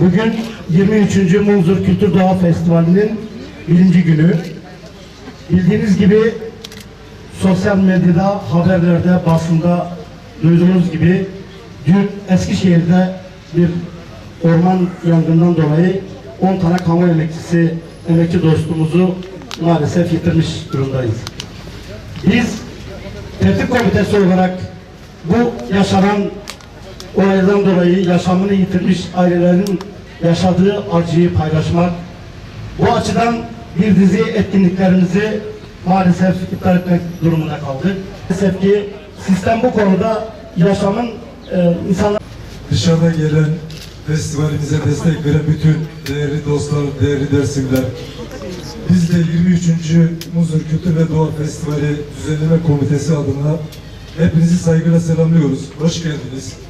Bugün 23. Munzur Kültür Doğa Festivali'nin birinci günü. Bildiğiniz gibi sosyal medyada, haberlerde, basında duyduğunuz gibi dün Eskişehir'de bir orman yangından dolayı 10 tane kamu emekçisi, emekçi dostumuzu maalesef yitirmiş durumdayız. Biz tertip komitesi olarak bu yaşanan olaydan dolayı yaşamını yitirmiş ailelerin yaşadığı acıyı paylaşmak, bu açıdan bir dizi etkinliklerimizi maalesef iptal etmek durumunda kaldık. Maalesef ki sistem bu konuda yaşamın e, insanlar Dışarıdan gelen festivalimize destek veren bütün değerli dostlar, değerli dersimler. Biz de 23. Muzur Kültür ve Doğa Festivali Düzenleme Komitesi adına hepinizi saygıyla selamlıyoruz. Hoş geldiniz.